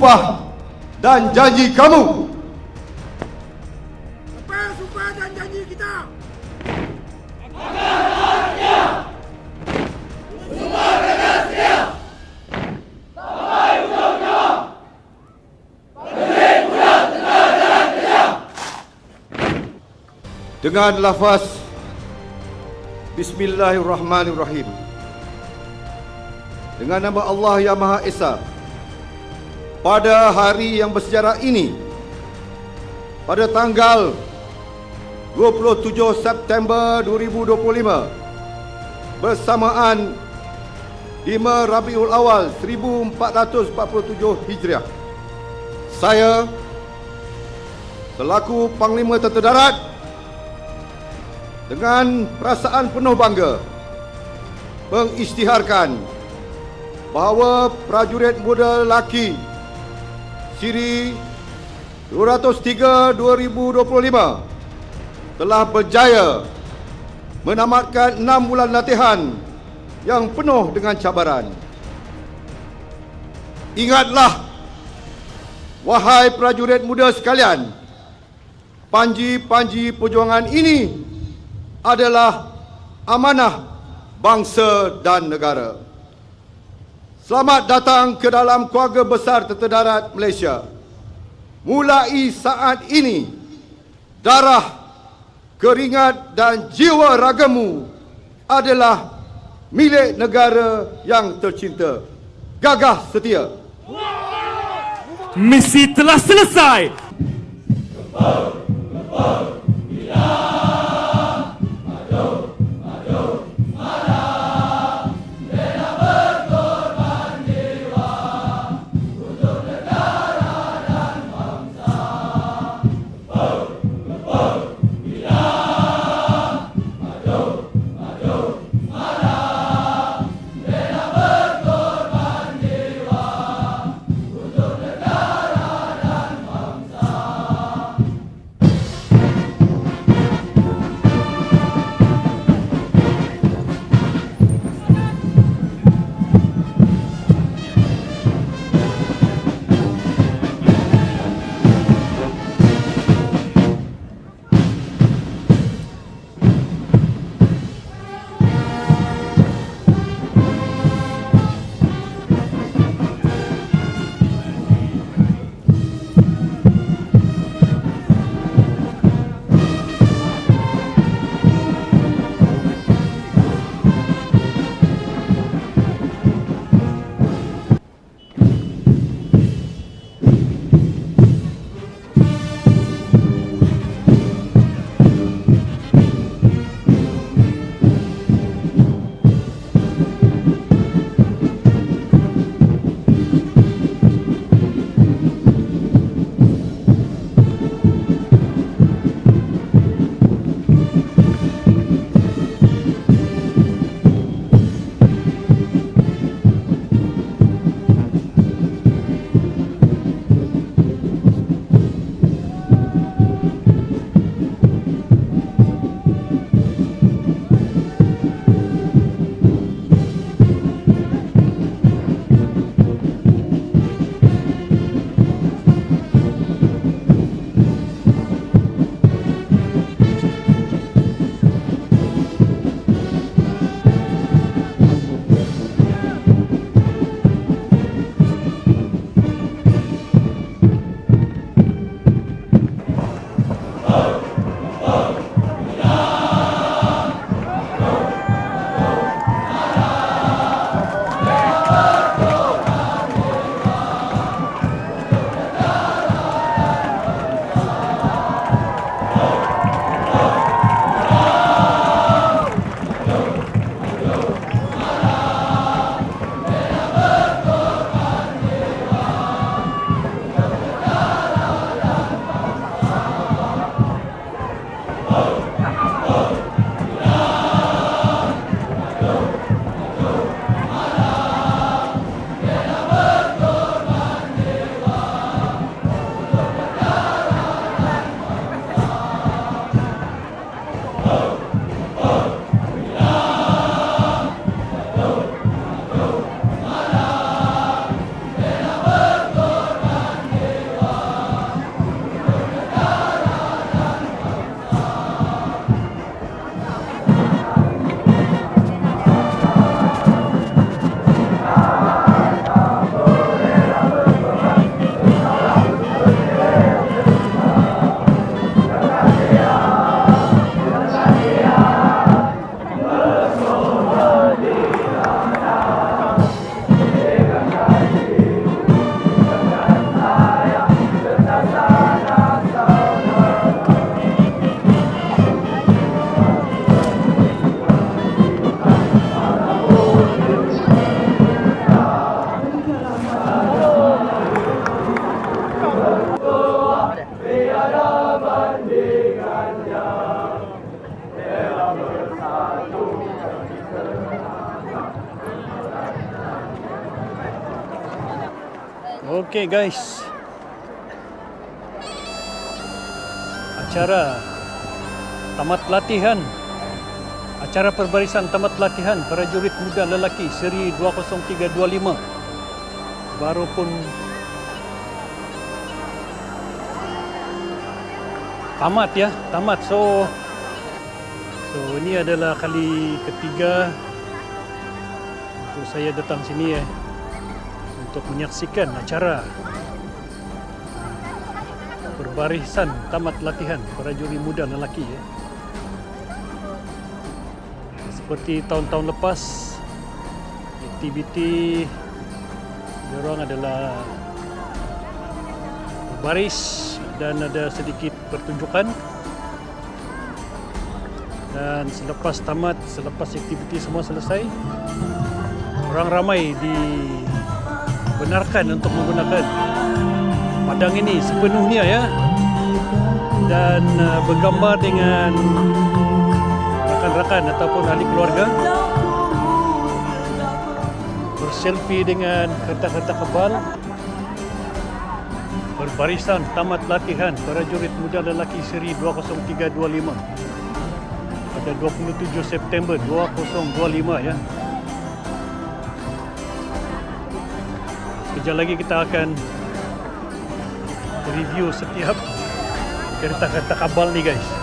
sumpah dan janji kamu? Apa sumpah dan janji kita? Dengan lafaz Bismillahirrahmanirrahim. Dengan nama Allah yang Maha Esa. Pada hari yang bersejarah ini, pada tanggal 27 September 2025, bersamaan 5 Rabiul Awal 1447 Hijriah. Saya selaku Panglima Tentera Darat dengan perasaan penuh bangga mengisytiharkan bahawa prajurit muda lelaki siri 203 2025 telah berjaya menamatkan 6 bulan latihan yang penuh dengan cabaran. Ingatlah wahai prajurit muda sekalian, panji-panji perjuangan ini adalah amanah bangsa dan negara. Selamat datang ke dalam keluarga besar Tentera Darat Malaysia. Mulai saat ini, darah, keringat dan jiwa ragamu adalah milik negara yang tercinta. Gagah setia. Misi telah selesai. Okay guys. Acara tamat latihan. Acara perbarisan tamat latihan prajurit muda lelaki seri 20325. Baru pun tamat ya, tamat. So so ini adalah kali ketiga untuk saya datang sini ya untuk menyaksikan acara berbarisan tamat latihan prajurit muda lelaki ya. Seperti tahun-tahun lepas aktiviti diorang adalah berbaris dan ada sedikit pertunjukan dan selepas tamat selepas aktiviti semua selesai orang ramai dibenarkan untuk menggunakan padang ini sepenuhnya ya. Dan uh, bergambar dengan rakan-rakan ataupun ahli keluarga. Berselfie dengan kertas-kertas kebal. Berbarisan tamat latihan prajurit muda lelaki seri 20325 pada 27 September 2025 ya Sekejap lagi kita akan review setiap kereta-kereta kabal ni guys.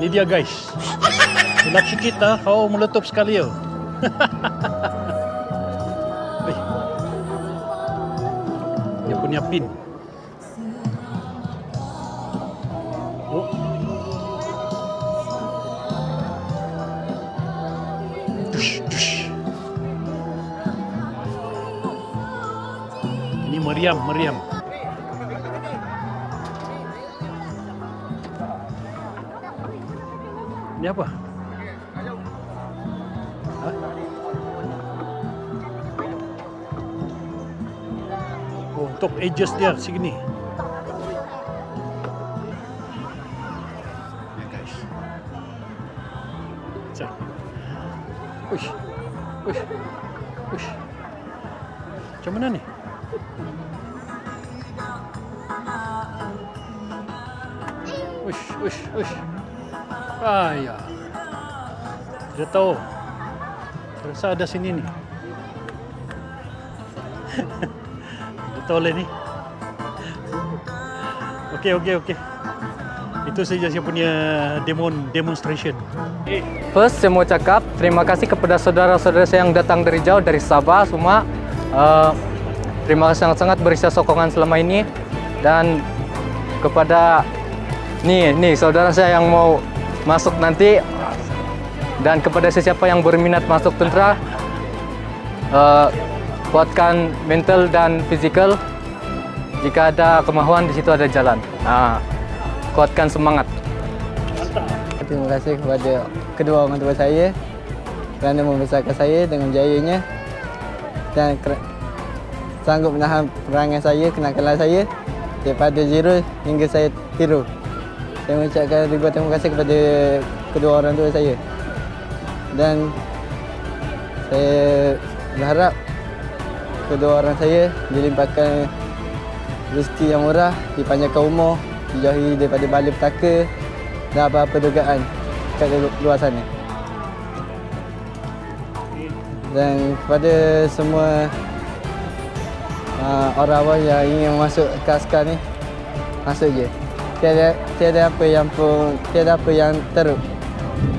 Ini dia guys. Gelap sikit lah Kau meletup sekali ya Dia punya pin. Meriam. Ini apa? Hah? Oh, untuk edges dia segini. Tidak tahu. Rasa ada sini ni. Tidak tahu lah ni. Okey, okey, okey. Itu saja saya punya demon demonstration. First, saya mau cakap terima kasih kepada saudara-saudara saya yang datang dari jauh, dari Sabah semua. Uh, terima kasih sangat-sangat beri saya sokongan selama ini. Dan kepada nih, nih saudara saya yang mau masuk nanti dan kepada sesiapa yang berminat masuk tentera, uh, kuatkan mental dan fizikal. Jika ada kemahuan, di situ ada jalan. Nah, kuatkan semangat. Terima kasih kepada kedua orang tua saya kerana membesarkan saya dengan jayanya dan sanggup menahan perangai saya, kenakalan saya daripada zero hingga saya hero. Saya mengucapkan ribuan terima kasih kepada kedua orang tua saya. Dan saya berharap kedua orang saya dilimpahkan rezeki yang murah, dipanjangkan umur, dijauhi daripada bala petaka dan apa-apa dugaan lu- luar sana. Dan kepada semua uh, orang awam yang ingin masuk ke askar ni, masuk je. Tiada, tiada apa yang pun, tiada apa yang teruk.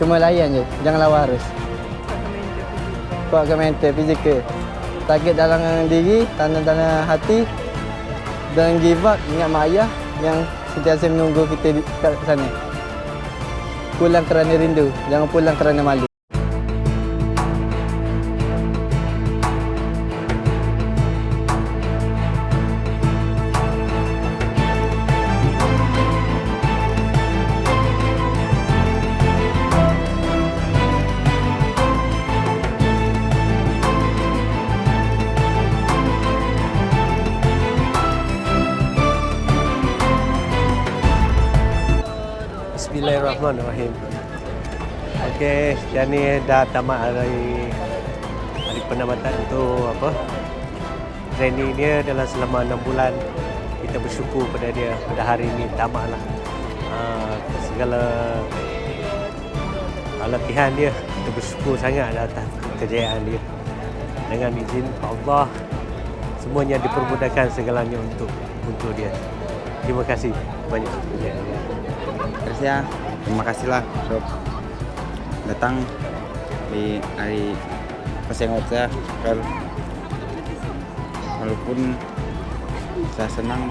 Cuma layan je, jangan lawan arus. Kuatkan mental, fizikal. Target dalam diri, tanam-tanam hati dan give up ingat mak ayah yang sentiasa menunggu kita di sana. Pulang kerana rindu, jangan pulang kerana malu. Bismillahirrahmanirrahim. Okey, sekarang ni dah tamat hari hari penamatan untuk apa? Training dia dalam selama 6 bulan. Kita bersyukur pada dia pada hari ini tamatlah. Uh, segala latihan dia kita bersyukur sangat atas kejayaan dia. Dengan izin Allah semuanya dipermudahkan segalanya untuk untuk dia. Terima kasih banyak. Ya, ya. Terima terima kasihlah Sob datang di hari pesengot saya Wel. walaupun saya senang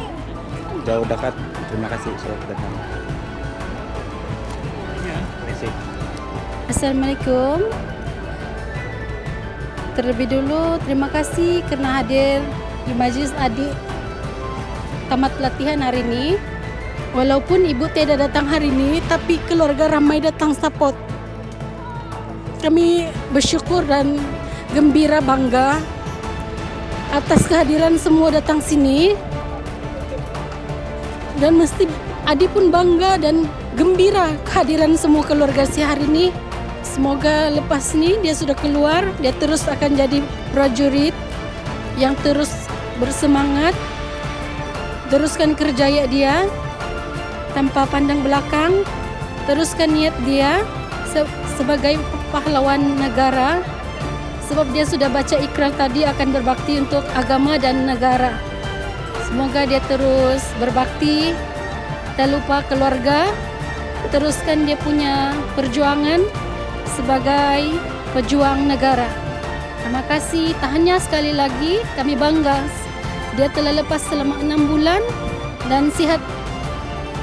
jauh dekat terima kasih Sob datang kasih. Assalamualaikum. Terlebih dulu terima kasih kerana hadir di majlis adik tamat pelatihan hari ini. Walaupun ibu tidak datang hari ini tapi keluarga ramai datang support. Kami bersyukur dan gembira bangga atas kehadiran semua datang sini. Dan mesti Adi pun bangga dan gembira kehadiran semua keluarga si hari ini. Semoga lepas ni dia sudah keluar, dia terus akan jadi prajurit yang terus bersemangat, teruskan kerjaya dia tanpa pandang belakang, teruskan niat dia se- sebagai pahlawan negara sebab dia sudah baca ikrar tadi akan berbakti untuk agama dan negara. Semoga dia terus berbakti, tak lupa keluarga teruskan dia punya perjuangan sebagai pejuang negara. Terima kasih Tahniah sekali lagi. Kami bangga dia telah lepas selama enam bulan dan sihat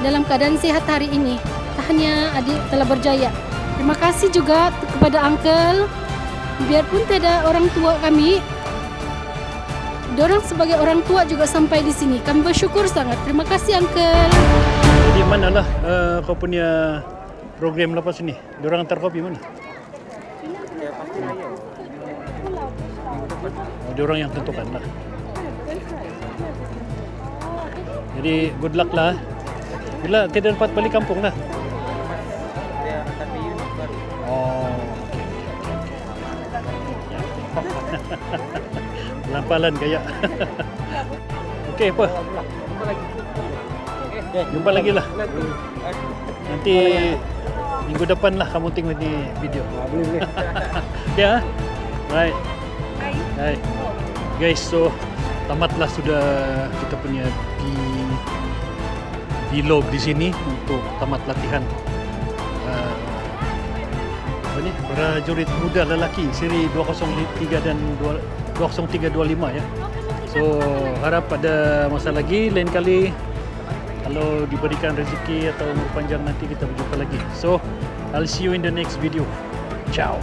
dalam keadaan sihat hari ini. Tahniah adik telah berjaya. Terima kasih juga kepada uncle. Biarpun tiada orang tua kami, Diorang sebagai orang tua juga sampai di sini. Kami bersyukur sangat. Terima kasih uncle. Jadi manalah uh, kau punya program lepas ini? Diorang hantar kopi mana? Diorang yang tentukan lah. Jadi good luck lah. Bila kita dapat balik kampung lah. Oh, okey, okey, okey. Lampalan kayak. Okey apa? Jumpa lagi lah. Nanti minggu depan lah kamu tengok ni video. Boleh boleh. ya. Right. Hai. Guys, so tamatlah sudah kita punya di vlog di sini untuk tamat latihan uh, prajurit muda lelaki seri 203 dan 2 20325 ya. So harap pada masa lagi lain kali kalau diberikan rezeki atau umur panjang nanti kita berjumpa lagi. So I'll see you in the next video. Ciao.